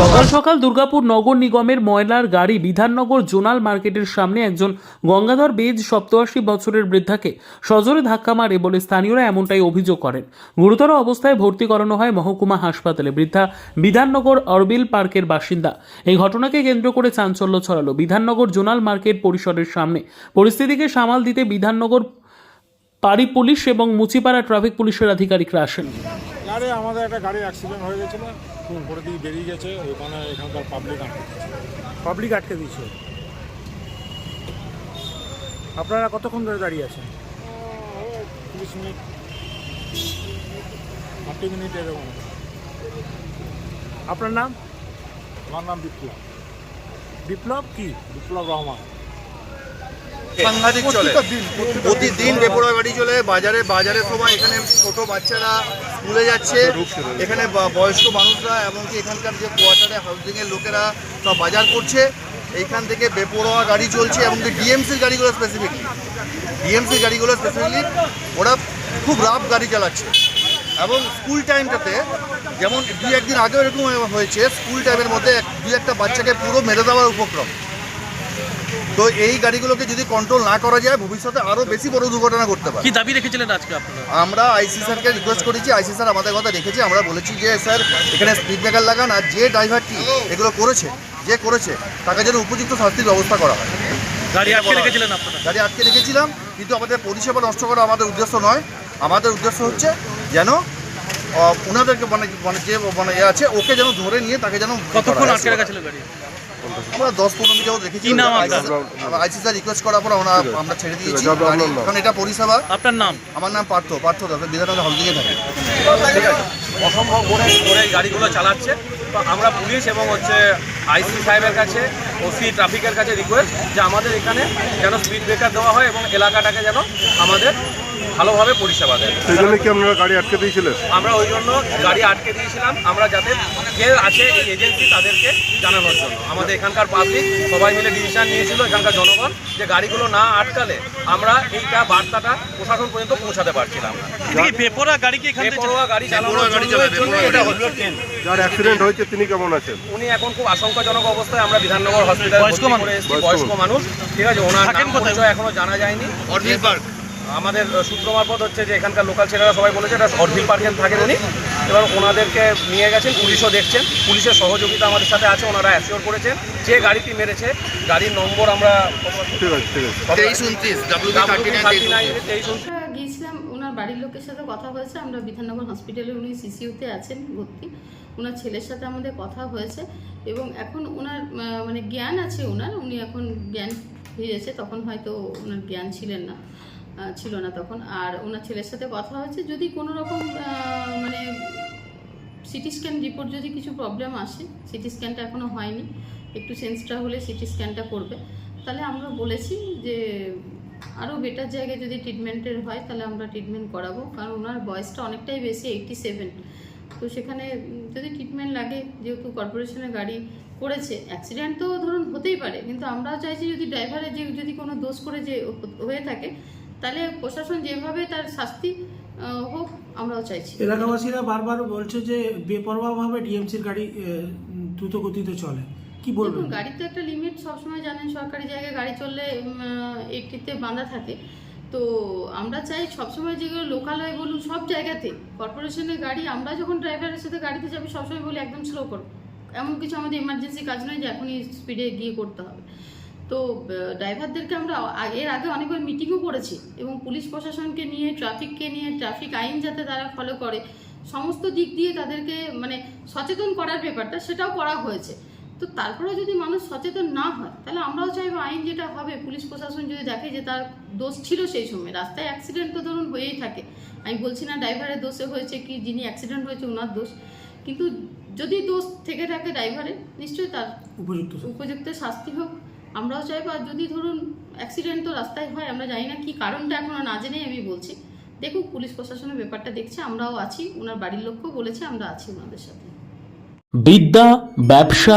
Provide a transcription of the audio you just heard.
সকাল সকাল দুর্গাপুর নগর নিগমের ময়লার গাড়ি বিধাননগর জোনাল মার্কেটের সামনে একজন গঙ্গাধর বেজ সপ্তআশি বছরের বৃদ্ধাকে সজোরে ধাক্কা মারে বলে স্থানীয়রা এমনটাই অভিযোগ করেন। গুরুতর অবস্থায় ভর্তি করানো হয় মহকুমা হাসপাতালে। বৃদ্ধা বিধাননগর অরবিল পার্কের বাসিন্দা। এই ঘটনাকে কেন্দ্র করে চাঞ্চল্য ছড়ালো। বিধাননগর জোনাল মার্কেট পরিসরের সামনে। পরিস্থিতিকে সামাল দিতে বিধাননগর পাড়ি পুলিশ এবং মুচিপাড়া ট্রাফিক পুলিশের আধিকারিকরা আসেন। আরে আমাদের একটা গাড়ি অ্যাক্সিডেন্ট হয়ে গেছিল উপরে দিকে বেরিয়ে গেছে ওখানে এখানকার পাবলিক আটকে পাবলিক আটকে দিয়েছে আপনারা কতক্ষণ ধরে দাঁড়িয়ে আছেন তিরিশ মিনিট থার্টি মিনিট এরকম আপনার নাম আমার নাম বিপ্লব বিপ্লব কি বিপ্লব রহমান সাংঘাতিক চলে। প্রতিদিন বেপরোয়া গাড়ি চলে বাজারে বাজারের সময় এখানে ছোট বাচ্চারা স্কুলে যাচ্ছে। এখানে বয়স্ক মানুষরা এমনকি এখানকার যে কোয়ার্টারে হাউসিংয়ের লোকেরা সব বাজার করছে। এইখান থেকে বেপরোয়া গাড়ি চলছে এবং ডিএমসির গাড়িগুলো স্পেসিফিকলি ডিএমসির গাড়িগুলো স্পেসিফিকলি ওরা খুব রাফ গাড়ি চালাচ্ছে। এবং স্কুল টাইমটাতে যেমন দু একদিন আগেও এরকম হয়েছে স্কুল টাইমের মধ্যে দুই একটা বাচ্চাকে পুরো মেরে দেওয়ার উপক্রম। তো এই গাড়িগুলোকে যদি কন্ট্রোল না করা যায় ভবিষ্যতে আরও বেশি বড় দুর্ঘটনা ঘটতে পারে। কি দাবি রেখেছিলেন আজকে আপনারা? আমরা আইসি স্যারকে রিকোয়েস্ট করেছি আইসি স্যার আমাদের কথা রেখেছি। আমরা বলেছি যে স্যার এখানে স্পিড ব্রেকার লাগান আর যে ড্রাইভারটি এগুলো করেছে যে করেছে তাকে যেন উপযুক্ত শাস্তির ব্যবস্থা করা হয়। গাড়ি আটকে রেখেছিলেন আপনারা? গাড়ি আটকে রেখেছিলাম কিন্তু আমাদের পরিষেবা নষ্ট করা আমাদের উদ্দেশ্য নয়। আমাদের উদ্দেশ্য হচ্ছে যেন ওনাদেরকে মানে মানে যে মানে এ আছে ওকে যেন ধরে নিয়ে তাকে যেন কতক্ষণ আটকে রাখা ছিল গাড়ি? আমরা দশ পনেরো মিনিট যাবত রেখেছি। কি নাম আপনার? আইসি স্যার রিকোয়েস্ট করার পর আমরা আমরা ছেড়ে দিয়েছি। কারণ এটা পরিষেবা আপনার নাম? আমার নাম পার্থ। পার্থ দাস বিধাননগর থেকে থাকে। অসম্ভব করে করে গাড়িগুলো চালাচ্ছে। তো আমরা পুলিশ এবং হচ্ছে আইসি সাহেবের কাছে ওসি ট্রাফিকের কাছে রিকোয়েস্ট যে আমাদের এখানে যেন স্পিড ব্রেকার দেওয়া হয় এবং এলাকাটাকে যেন আমাদের ভালোভাবে পরিষেবা দেয়। সেই জন্য কি আপনারা গাড়ি আটকে দিয়েছিলেন? আমরা ওই জন্য গাড়ি আটকে দিয়েছিলাম। আমরা যাতে যে আছে এই এজেন্সি তাদেরকে জানানোর জন্য। আমাদের এখানকার পাবলিক সবাই মিলে ডিসিশন নিয়েছিল এখানকার জনগণ যে গাড়িগুলো না আটকালে আমরা এইটা বার্তাটা প্রশাসন পর্যন্ত পৌঁছাতে পারছিলাম না। বেপরা গাড়ি কি বেপরোয়া গাড়ি বেপরোয়া গাড়ি চালানোর জন্য এটা হলো ট্রেন যার অ্যাক্সিডেন্ট হয়েছে তিনি কেমন আছেন? উনি এখন খুব আশঙ্কাজনক অবস্থায় আমরা বিধাননগর হসপিটালে বয়স্ক মানুষ। বয়স্ক মানুষ। ঠিক আছে ওনার থাকেন নাম কোথায়? পরিচয় এখনও জানা যায়নি। অরবিল পার্ক। আমাদের সূত্র মারফত হচ্ছে যে এখানকার লোকাল ছেলেরা সবাই বলেছে এটা অরভিল পার্কে থাকেন উনি। এবার ওনাদেরকে নিয়ে গেছেন পুলিশও দেখছেন। পুলিশের সহযোগিতা আমাদের সাথে আছে ওনারা অ্যাসিওর করেছেন যে গাড়িটি মেরেছে। গাড়ির নম্বর আমরা ঠিক আছে ঠিক আছে। তেইশ উনত্রিশ তেইশ বাড়ির লোকের সাথে কথা হয়েছে। আমরা বিধাননগর হসপিটালে উনি সিসিউতে আছেন, ভর্তি। ওনার ছেলের সাথে আমাদের কথা হয়েছে এবং এখন ওনার মানে জ্ঞান আছে ওনার উনি এখন জ্ঞান ফিরেছে, তখন হয়তো ওনার জ্ঞান ছিলেন না ছিল না তখন। আর ওনার ছেলের সাথে কথা হয়েছে, যদি কোনো রকম মানে সিটি স্ক্যান রিপোর্ট যদি কিছু প্রবলেম আসে সিটি স্ক্যানটা এখনও হয়নি, একটু সেন্সটা হলে সিটি স্ক্যানটা করবে। তাহলে আমরা বলেছি যে আরও বেটার জায়গায় যদি ট্রিটমেন্টের হয় তাহলে আমরা ট্রিটমেন্ট করাবো। কারণ ওনার বয়সটা অনেকটাই বেশি এইটটি সেভেন তো সেখানে যদি ট্রিটমেন্ট লাগে যেহেতু কর্পোরেশনের গাড়ি করেছে অ্যাক্সিডেন্ট তো ধরুন হতেই পারে কিন্তু আমরাও চাইছি যদি ড্রাইভারের যে যদি কোনো দোষ করে যে হয়ে থাকে তাহলে প্রশাসন যেভাবে তার শাস্তি হোক আমরাও চাইছি। এলাকাবাসীরা বারবার বলছে যে বেপরোয়াভাবে ডিএমসির গাড়ি দ্রুত গতিতে চলে। কি বলব গাড়ির তো একটা লিমিট সবসময় জানেন সরকারি জায়গায় গাড়ি চললে এইটিতে বাঁধা থাকে। তো আমরা চাই সবসময় যেগুলো লোকালয় বলুন, সব জায়গাতে কর্পোরেশনের গাড়ি, আমরা যখন ড্রাইভারের সাথে গাড়িতে যাবি, সবসময় বলি একদম স্লো করো। এমন কিছু আমাদের ইমার্জেন্সি কাজ নয় যে এখনই স্পিডে গিয়ে করতে হবে। তো ড্রাইভারদেরকে আমরা এর আগে অনেকবার মিটিংও করেছি এবং পুলিশ প্রশাসনকে নিয়ে ট্রাফিককে নিয়ে ট্রাফিক আইন যাতে তারা ফলো করে, সমস্ত দিক দিয়ে তাদেরকে মানে সচেতন করার ব্যাপারটা সেটাও করা হয়েছে। তো তারপরেও যদি মানুষ সচেতন না হয় তাহলে আমরাও চাইব আইন যেটা হবে পুলিশ প্রশাসন যদি দেখে যে তার দোষ ছিল সেই সময় রাস্তায় অ্যাক্সিডেন্ট তো ধরুন হয়েই থাকে। আমি বলছি না ড্রাইভারের দোষে হয়েছে কি যিনি অ্যাক্সিডেন্ট হয়েছে ওনার দোষ কিন্তু যদি দোষ থেকে থাকে ড্রাইভারের নিশ্চয়ই তার উপযুক্ত উপযুক্ত শাস্তি হোক। আমরাও চাইব আর যদি ধরুন অ্যাক্সিডেন্ট তো রাস্তায় হয় আমরা জানি না কি কারণটা এখনও না জেনেই আমি বলছি। দেখুক পুলিশ প্রশাসনের ব্যাপারটা দেখছে আমরাও আছি ওনার বাড়ির লোককেও বলেছে আমরা আছি ওনাদের সাথে। বিদ্যা ব্যবসা